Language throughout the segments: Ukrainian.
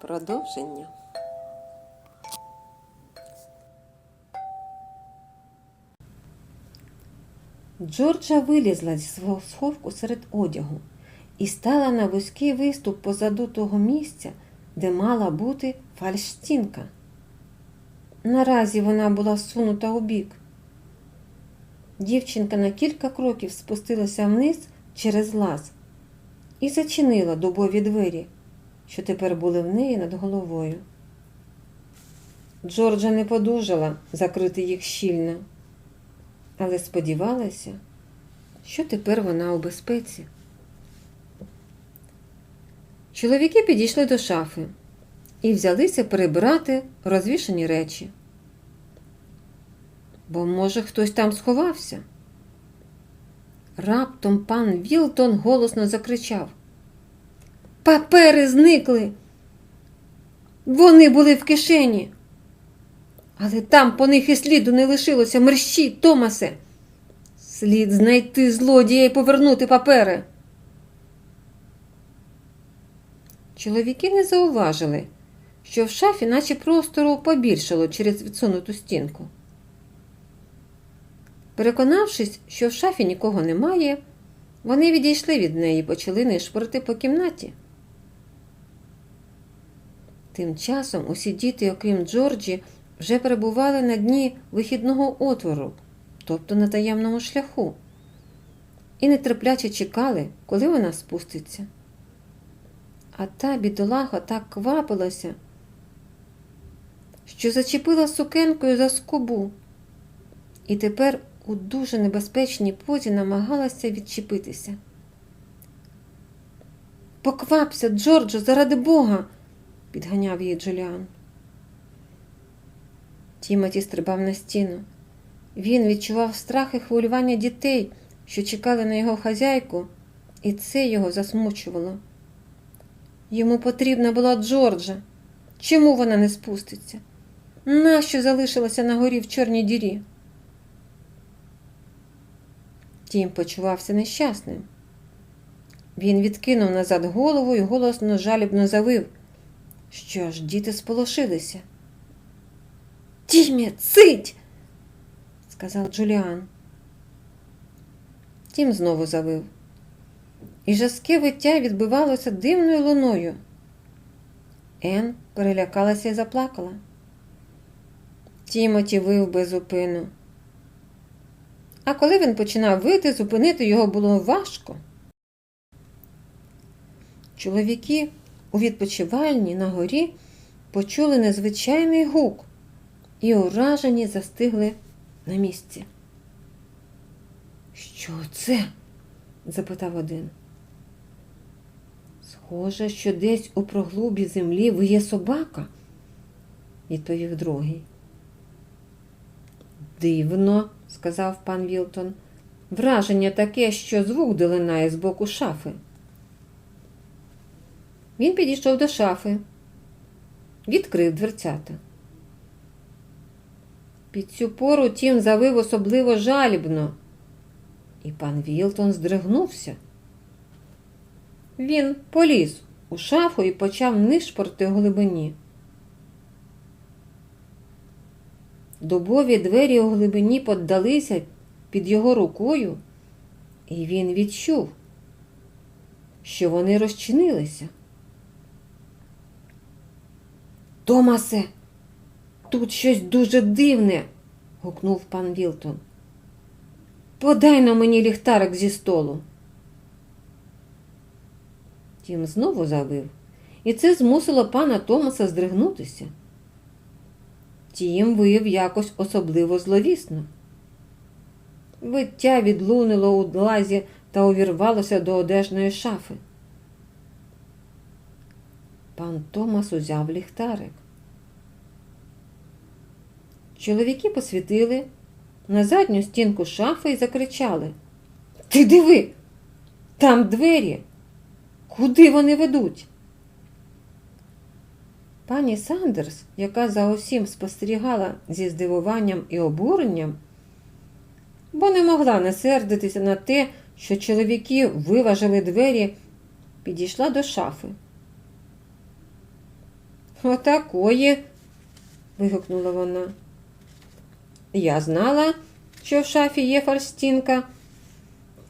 Продовження. Джорджа вилізла зі свого сховку серед одягу і стала на вузький виступ позаду того місця, де мала бути фальшстінка. Наразі вона була всунута у бік. Дівчинка на кілька кроків спустилася вниз через лаз і зачинила дубові двері, що тепер були в неї над головою. Джорджа не подужала закрити їх щільно, але сподівалася, що тепер вона у безпеці. Чоловіки підійшли до шафи і взялися перебирати розвішані речі. Бо, може, хтось там сховався. Раптом пан Вілтон голосно закричав. Папери зникли. Вони були в кишені. Але там по них і сліду не лишилося мерщі, Томасе. Слід знайти злодія і повернути папери. Чоловіки не зауважили, що в шафі наче простору побільшало через відсунуту стінку. Переконавшись, що в шафі нікого немає, вони відійшли від неї і почали нишпорити по кімнаті. Тим часом усі діти, окрім Джорджі, вже перебували на дні вихідного отвору, тобто на таємному шляху, і нетерпляче чекали, коли вона спуститься. А та бідолаха так квапилася, що зачепила сукенкою за скобу, і тепер у дуже небезпечній позі намагалася відчепитися. Поквапся, Джорджо, заради Бога, підганяв її Джуліан. Тімоті стрибав на стіну. Він відчував страх і хвилювання дітей, що чекали на його хазяйку, і це його засмучувало. Йому потрібна була Джорджа. Чому вона не спуститься? Нащо залишилася на горі в чорній дірі? Тім почувався нещасним. Він відкинув назад голову і голосно жалібно завив, що ж діти сполошилися. Тімі, цить, сказав Джуліан. Тім знову завив. І жаске виття відбивалося дивною луною. Ен перелякалася і заплакала. Тімоті вив без зупину. А коли він починав вити, зупинити його було важко. Чоловіки у відпочивальні на горі почули незвичайний гук і уражені застигли на місці. Що це? запитав один. Схоже, що десь у проглубі землі виє собака, відповів другий. Дивно, сказав пан Вілтон. Враження таке, що звук долинає з боку шафи. Він підійшов до шафи, відкрив дверцята. Під цю пору тім завив особливо жалібно, і пан Вілтон здригнувся. Він поліз у шафу і почав нишпорти у глибині. Дубові двері у глибині поддалися під його рукою, і він відчув, що вони розчинилися. Томасе, тут щось дуже дивне, гукнув пан Вілтон. Подай на мені ліхтарик зі столу. Тім знову завив, і це змусило пана Томаса здригнутися. Тім виїв якось особливо зловісно. Виття відлунило у лазі та увірвалося до одежної шафи. Пан Томас узяв ліхтарик. Чоловіки посвітили на задню стінку шафи і закричали Ти диви, там двері. Куди вони ведуть? Пані Сандерс, яка за усім спостерігала зі здивуванням і обуренням, бо не могла не сердитися на те, що чоловіки виважили двері, підійшла до шафи. Отакої. вигукнула вона. Я знала, що в шафі є фальстінка,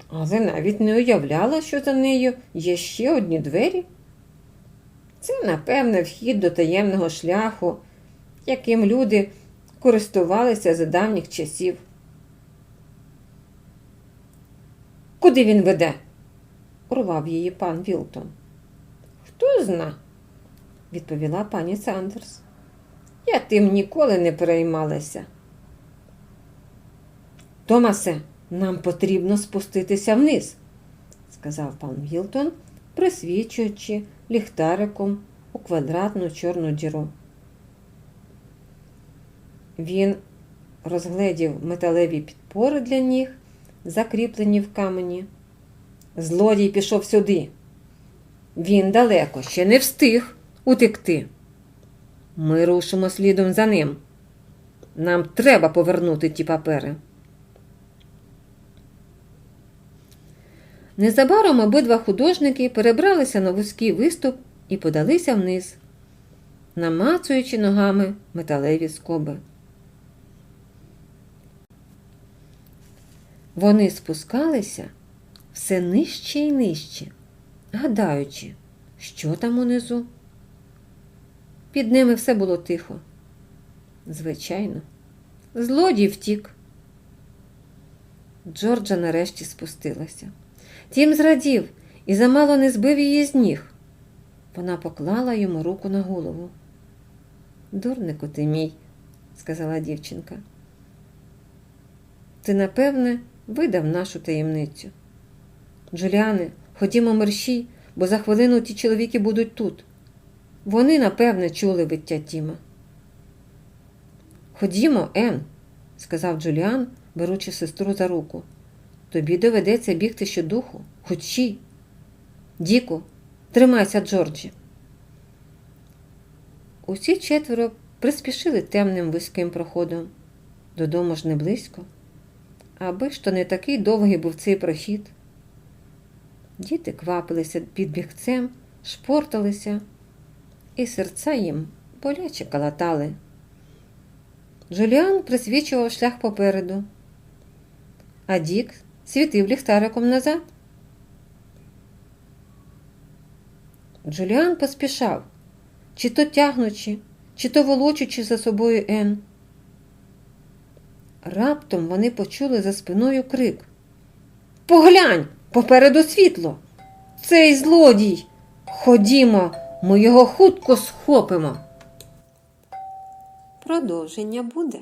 але навіть не уявляла, що за нею є ще одні двері. Це, напевне, вхід до таємного шляху, яким люди користувалися за давніх часів. Куди він веде? урвав її пан Вілтон. Хто зна, відповіла пані Сандерс. Я тим ніколи не переймалася. Томасе, нам потрібно спуститися вниз, сказав пан Вілтон, присвічуючи ліхтариком у квадратну чорну діру. Він розгледів металеві підпори для ніг, закріплені в камені. Злодій пішов сюди. Він далеко ще не встиг утекти. Ми рушимо слідом за ним. Нам треба повернути ті папери. Незабаром обидва художники перебралися на вузький виступ і подалися вниз, намацуючи ногами металеві скоби. Вони спускалися все нижче і нижче, гадаючи, що там унизу. Під ними все було тихо. Звичайно, злодій втік. Джорджа нарешті спустилася. Тім зрадів і замало не збив її з ніг. Вона поклала йому руку на голову. Дурнику ти мій, сказала дівчинка. Ти, напевне, видав нашу таємницю. Джуліане, ходімо мерщій, бо за хвилину ті чоловіки будуть тут. Вони, напевне, чули биття Тіма. Ходімо, Ен, сказав Джуліан, беручи сестру за руку. Тобі доведеться бігти щодуху, хочі. Діку, тримайся, Джорджі. Усі четверо приспішили темним вузьким проходом. Додому ж не близько. Аби ж то не такий довгий був цей прохід. Діти квапилися під бігцем, шпорталися, і серця їм боляче калатали. Джуліан присвічував шлях попереду, а Дік світив ліхтариком назад. Джуліан поспішав, чи то тягнучи, чи то волочучи за собою Ен. Раптом вони почули за спиною крик. Поглянь, попереду світло. Цей злодій. Ходімо, ми його хутко схопимо. Продовження буде.